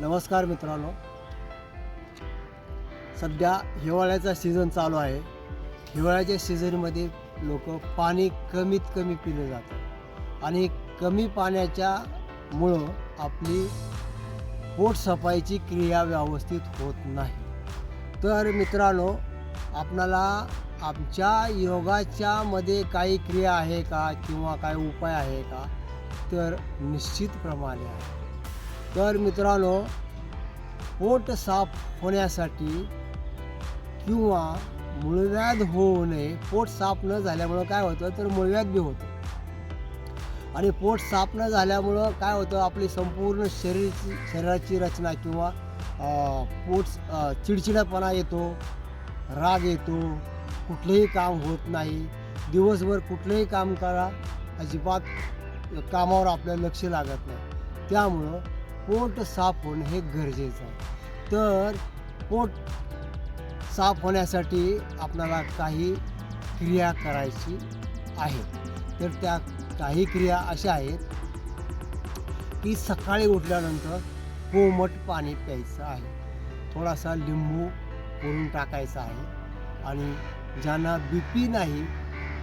नमस्कार मित्रांनो. सध्या हिवाळ्याचा सीझन चालू आहे. हिवाळ्याच्या सीझनमध्ये लोक पाणी कमीत कमी पिलं जातं. आणि कमी पाण्याच्या मुळं आपली पोटसफाईची क्रिया व्यवस्थित होत नाही. तर मित्रांनो आपणाला आमच्या योगाच्यामध्ये काही क्रिया आहे का किंवा काही उपाय आहे का? तर निश्चितप्रमाणे आहे. तर मित्रांनो पोट साफ होण्यासाठी किंवा मूळव्याध होऊ नये पोट साफ न झाल्यामुळं काय होतं? तर मूळव्याध बी होतं. आणि पोट साफ न झाल्यामुळं काय होतं? आपली संपूर्ण शरीरची शरीराची रचना किंवा पोट चिडचिडापणा येतो राग येतो कुठलंही काम होत नाही. दिवसभर कुठलंही काम करा अजिबात कामावर आपलं लक्ष लागत नाही. त्यामुळं पोट साफ होणं हे गरजेचं आहे. तर पोट साफ होण्यासाठी आपल्याला काही क्रिया करायची आहे. तर त्या काही क्रिया अशा आहेत की सकाळी उठल्यानंतर कोमट पाणी प्यायचं आहे. थोडासा लिंबू करून टाकायचा आहे आणि ज्यांना बी पी नाही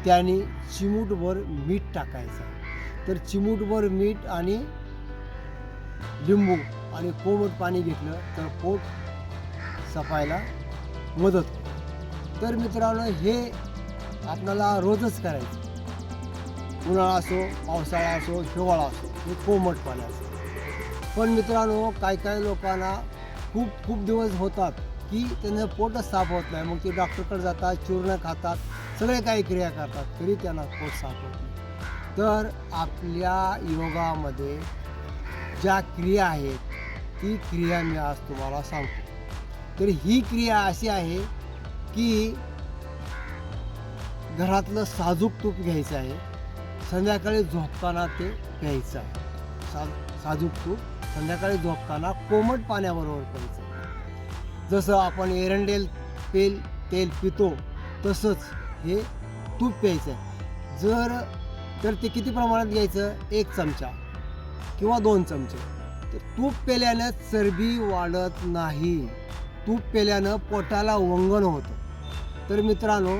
त्यांनी चिमूटभर मीठ टाकायचं आहे. तर चिमूटभर मीठ आणि लिंबू आणि कोमट पाणी घेतलं तर पोट सफायला मदत होते. तर मित्रांनो हे आपल्याला रोजच करायचं. उन्हाळा असो पावसाळा असो हिवाळा असो हे कोमट पाणी असो पण मित्रांनो काही काही लोकांना खूप खूप दिवस होतात की त्यांचं पोटच साफ होत नाही. मग ते डॉक्टरकडे जातात चूर्ण खातात सगळे काही क्रिया करतात तरी त्यांना पोट साफ होत नाही. तर आपल्या योगामध्ये ज्या क्रिया आहेत ती क्रिया मी आज तुम्हाला सांगतो. तर ही क्रिया अशी आहे की घरातलं साजूक तूप घ्यायचं आहे संध्याकाळी झोपताना ते प्यायचं आहे. सा साजूक तूप संध्याकाळी झोपताना कोमट पाण्याबरोबर प्यायचं जसं आपण एरंडेल तेल तेल पितो तसंच हे तूप प्यायचं आहे. जर तर ते किती प्रमाणात घ्यायचं? एक चमचा. किंवा दोन चमचे. तर तूप पेल्यानं चरबी वाढत नाही. तूप पेल्यानं पोटाला वंगण होतं. तर मित्रांनो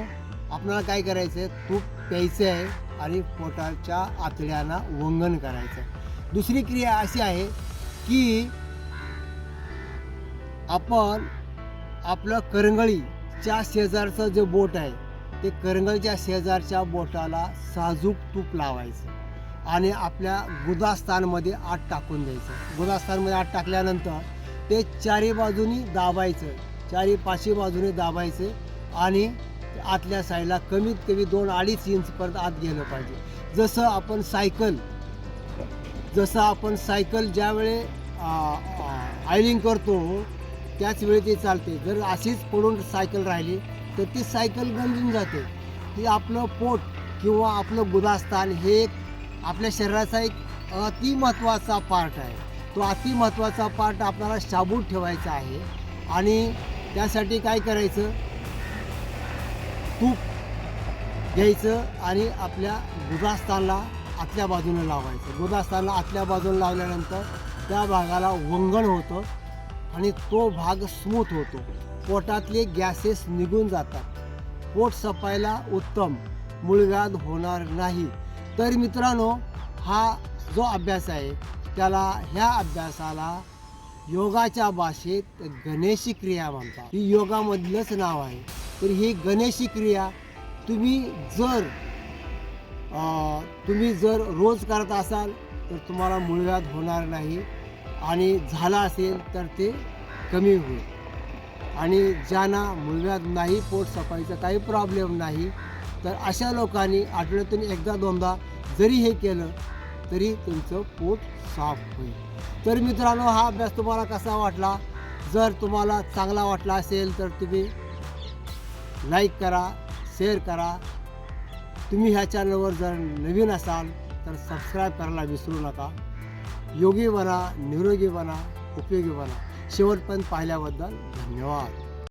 आपल्याला काय करायचं आहे तूप प्यायचं आहे आणि पोटाच्या आतड्यांना वंगण करायचं आहे दुसरी क्रिया अशी आहे की आपण आपलं करंगळीच्या शेजारचं जे बोट आहे ते करंगळीच्या शेजारच्या बोटाला साजूक तूप लावायचं. आणि आपल्या गुदास्थानमध्ये आत टाकून द्यायचं. गुदास्थानमध्ये आत टाकल्यानंतर ते चारी बाजूनी दाबायचं. चारी पाचशे बाजूने दाबायचं आणि आतल्या साईडला कमीत कमी दोन अडीच इंचपर्यंत आत गेलं पाहिजे. जसं आपण सायकल जसं आपण सायकल ज्यावेळे आयलिंग करतो त्याच वेळी ते चालते. जर अशीच पडून सायकल राहिली तर ती सायकल गंजून जाते. ती आपलं पोट किंवा आपलं गुदास्थान हे एक आपल्या शरीराचा एक अति महत्त्वाचा पार्ट आहे. तो अति महत्त्वाचा पार्ट आपल्याला शाबूत ठेवायचा आहे. आणि त्यासाठी काय करायचं? तूप घ्यायचं आणि आपल्या गुदास्थानला आतल्या बाजूने लावायचं. गुदास्थानला आतल्या बाजूने लावल्यानंतर त्या भागाला वंगण होतं आणि तो भाग स्मूथ होतो. पोटातले गॅसेस निघून जातात. पोट सफायला उत्तम. मुळगाद होणार नाही. तर मित्रांनो हा जो अभ्यास आहे त्याला ह्या अभ्यासाला योगाच्या भाषेत गणेशी क्रिया म्हणतात. ही योगामधलंच नाव आहे. तर ही गणेशी क्रिया तुम्ही जर तुम्ही जर रोज करत असाल तर तुम्हाला मूळव्याध होणार नाही. आणि झाला असेल तर ते कमी होईल. आणि ज्यांना मूळव्याध नाही पोट सफाईचा काही प्रॉब्लेम नाही तर अशा लोकांनी आठवड्यातून एकदा दोनदा जरी हे केलं तरी तुमचं पोट साफ होईल. तर मित्रांनो हा अभ्यास तुम्हाला कसा वाटला? जर तुम्हाला चांगला वाटला असेल तर तुम्ही लाईक करा शेअर करा. तुम्ही ह्या चॅनलवर जर नवीन असाल तर सबस्क्राईब करायला विसरू नका. योगी बना निरोगी बना उपयोगी बना. शेवटपर्यंत पाहिल्याबद्दल धन्यवाद.